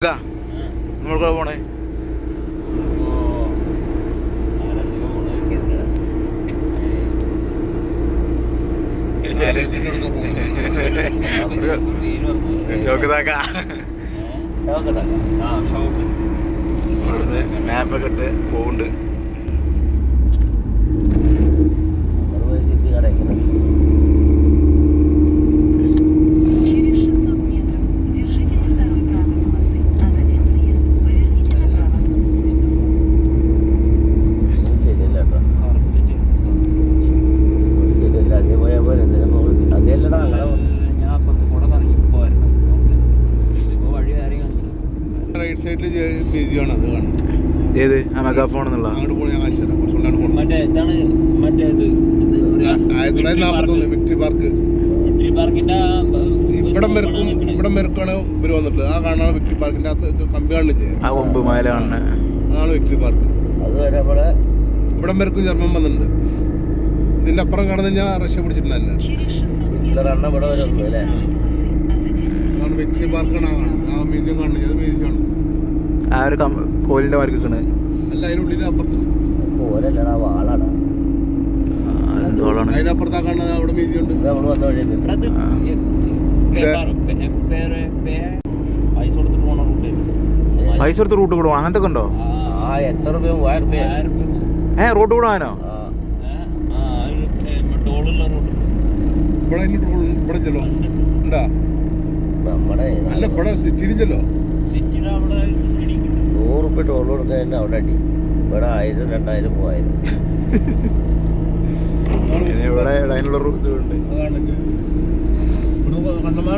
നമ്മൾക്ക് പോണേ. ഇവിടുന്ന് മാപ്പൊക്കെ ഇട്ട് പോകുന്നുണ്ട് കാണുന്നത്. ഏത്? ആ മെഗാഫോൺ എന്നുള്ള. മറ്റേ ഇതാണ് മറ്റേ ഇത് ആയിരത്തി തൊള്ളായിരത്തി നാൽപ്പത്തൊന്ന് വിക്ടറി പാർക്ക് വിക്ടറി പാർക്കിന്റെ ആ വിക്ടറി പാർക്കിന്റെ കമ്പി ആ കൊമ്പ് വിക്ടറി പാർക്ക് അതുവരെ ഇതിന്റെ അപ്പുറം കാണുന്ന ഞാൻ റഷ്യ പിടിച്ചിട്ടുണ്ടല്ല അതാണ് വിക്ടറി പാർക്കാണ് ആ ആ മ്യൂസിയം കാണുന്നത്. ഏത് മ്യൂസിയമാണ്? ആ ഒരു കോലിന്റെ മാർക്ക് നിൽക്കണ് കോലല്ലടാ വാളാടാ. എന്തോളാണ് അതിനപ്പുറത്താ അവിടെ മ്യൂസിയം ഉണ്ട്. ഇത് നമ്മൾ വന്ന വഴി ഇവിടെ ഇത് ആ. ഏ, പേപ്പാറ്, പേ- പേ- പൈസ കൊടുത്ത് റൂട്ട് കൂടെ അങ്ങനത്തെ ഉണ്ടോ? ആ. എത്ര രൂപ മൂവായിരം രൂപ ആയിരം രൂപ. ഏ റൂട്ട് കൂടെ ആനോ ഇവിടെ ഇവിടെ ചെല്ലോ. ഉണ്ടാ? നമ്മുടെ അല്ല ഇവിടെ സിറ്റിയിലും ചെല്ലോ സിറ്റിയുടെ അവിടെ ശരിക്കും നൂറ് റുപ്യ ടോൾ കൊടുക്കാൻ തന്നെ അവിടെ അടി? ഇവിടെ ആയിരം രണ്ടായിരം മൂവായിരം. ഇവിടെ അതിനുള്ള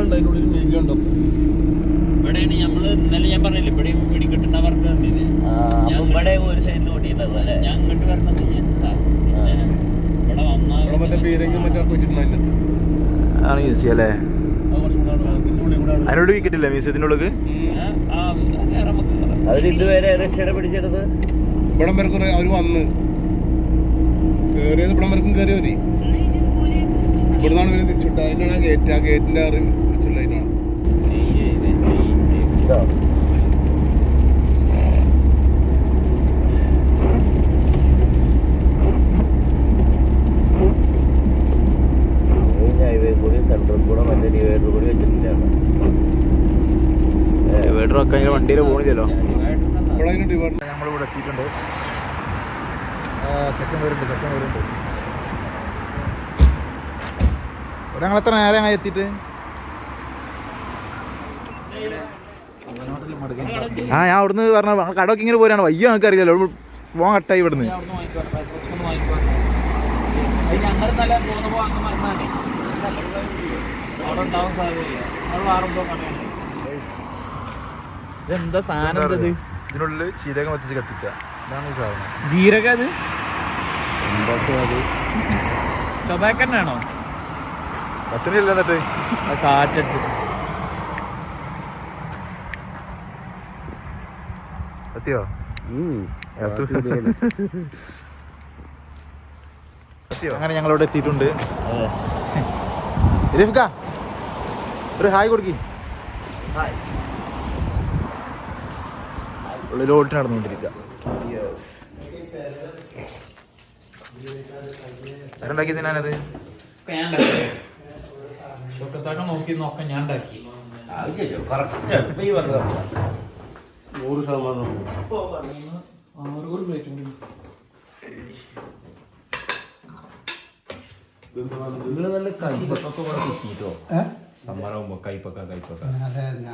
അതിന്റെ ഉള്ളിൽ മ്യൂസിയം ഉണ്ടോ ഇവിടെയാണ് ഇന്നലെ ഞാൻ പറഞ്ഞില്ലേ ഇവിടെ ഒരു സൈഡിൽ ഓടിയിട്ടുള്ളത് അല്ലേ? ഞാൻ ഇങ്ങോട്ട് ഇവിടെ മറ്റേ മറ്റേ അതിന്റെ ആണ് മ്യൂസിയം അല്ലേ അത് കുറച്ചുകൂടെ അതിന്റെ ഉള്ളിൽ കൂടെ അതിനോട് വിക്കറ്റില്ല മ്യൂസിയത്തിന്റെ ഉള്ളിൽ അവർ ഇതുവരെ ഇവിടം വരെ വന്ന്. കയറി അവർ ഇവിടുന്നാണ് ഇവരെ തിരിച്ചുവിട്ടത് അതിനാണ് ആ ഗേറ്റ് ആ ഗേറ്റിന്റെ അറിവ് വെച്ചുള്ള അതിനാണ്. വണ്ടിയിൽ ഡിവൈഡർ നമ്മളിവിടെ എത്തിയിട്ടുണ്ട്. ചെക്കൻ വരുന്നുണ്ട് ചെക്കൻ വരുന്നുണ്ട്. ഞങ്ങൾ എത്ര നേരം ആയി എത്തിയിട്ട്? ആ ഞാൻ അവിടുന്ന് പറഞ്ഞ കടമൊക്കെ ഇങ്ങനെ പോരാണ്. വയ്യ നമുക്ക് അറിയില്ലല്ലോ പോകാൻ കട്ടായി ഇവിടുന്ന്. അവിടെ ഉണ്ടാവാൻ സാധ്യതയില്ല. ഇതെന്താ സാധനം ഇത്? ഇതിനുള്ളിൽ ചീരകം എത്തിച്ച് കത്തിക്കുക. ഇതാണ് ഈ സാധനം. ജീരക അത്? ടൊബാക്കോ തന്നെയാണോ? കത്തിനില്ല എന്നിട്ട്? അത് കാറ്റടിച്ച് കത്തിയോ? അങ്ങനെ ഞങ്ങളോട് എത്തിയിട്ടുണ്ട്. രഫിക്ക ഒരു ഹായ് കൊടുക്കി. ഉള്ളിലോട്ട് നടന്നുകൊണ്ടിരിക്കുക. യെസ് ആരുണ്ടാക്കി തിന്നാനത് ചൊക്കത്താക്ക നോക്കി നോക്കാൻ ഞാൻ ഉണ്ടാക്കി നൂറ് ശതമാനം. ആറ് പ്ലേറ്റ് കൂടി നിങ്ങൾ നല്ല കൈപ്പൊക്കെ കൂടെ കിട്ടിട്ടോ സമ്മറാവുമ്പോ കൈപ്പൊക്കെ കൈപ്പൊക്കെ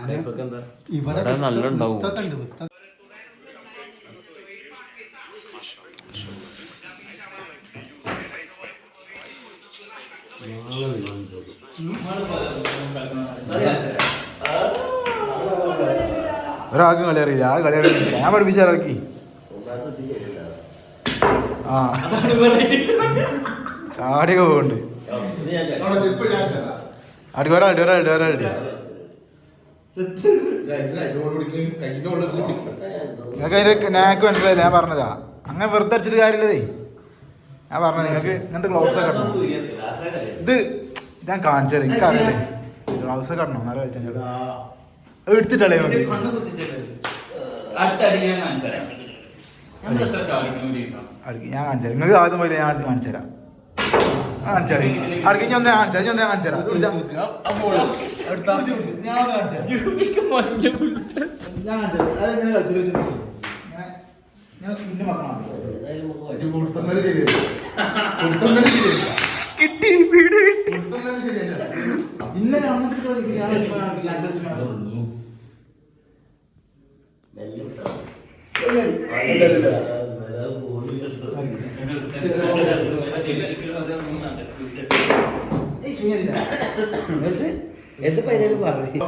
കൈപ്പൊക്കെ എന്താ? ഇവിടെ നല്ല ഉണ്ടാവും ഒരാൾക്കും കളി അറിയില്ല. ആ കളി അറിയില്ല. ഞാൻ പഠിപ്പിച്ചാൽ ഇറക്കി ചാടിയൊക്കെ പോകുന്നുണ്ട് അടി ഒരാളുടെ ഒരാളുടെ നിങ്ങൾക്ക് അതിന്റെ നാക്ക് മനസ്സിലായില്ല ഞാൻ പറഞ്ഞതാ. അങ്ങനെ വെറുതെ അടിച്ചിട്ട് കാര്യമില്ലതേ. ഞാൻ പറഞ്ഞത് നിങ്ങൾക്ക് ഇങ്ങനത്തെ ഗ്ലൗസ് ഒക്കെ ഇടണം. ഇത് ഞാൻ കാണിച്ചു തരാം എനിക്കറിയില്ല. ഗ്ലൗസ് ഒക്കെ ഇടണം എന്നാലും വെച്ചാൽ എടുത്തിട്ടല്ലേ നോക്കി ഞാൻ കാണിച്ചു തരാം നിങ്ങൾക്ക് ആദ്യം പോലെ ഞാൻ കാണിച്ചു തരാം ആ, കാണിച്ചു തരാം അടുക്കി ഞാൻ ഒന്നേ കാണിച്ചു തരാം ഞാൻ ഒന്നേ കാണിച്ചു തരാം ഞാൻ കാണിച്ചു തരാം. കിട്ടി വീട് ഇന്നലെ. എന്ത് പൈനാലും പറഞ്ഞു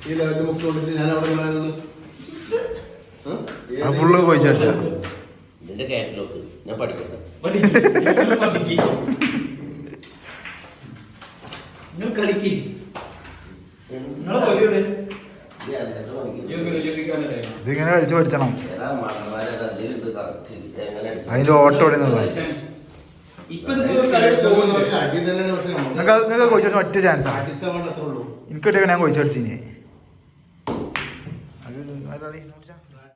ഈ ലെവലിൽ ഞാൻ അവിടെ ആ ഫുള്ള് പോയി ചർച്ച ഇതിന്റെ കാറ്റലോഗ് ഞാൻ പഠിക്കട്ടെ. നിങ്ങൾ കളിക്ക്. നിങ്ങൾ പോയി ഇതിങ്ങനെ കളിച്ച് പഠിച്ചണം. അതിന്റെ ഓട്ടം നിങ്ങൾക്ക് നിങ്ങൾക്ക് കോഴിച്ചു ഒറ്റ ചാൻസ് എനിക്ക് ഒറ്റ ഞാൻ കോഴിച്ചു പഠിച്ചിനി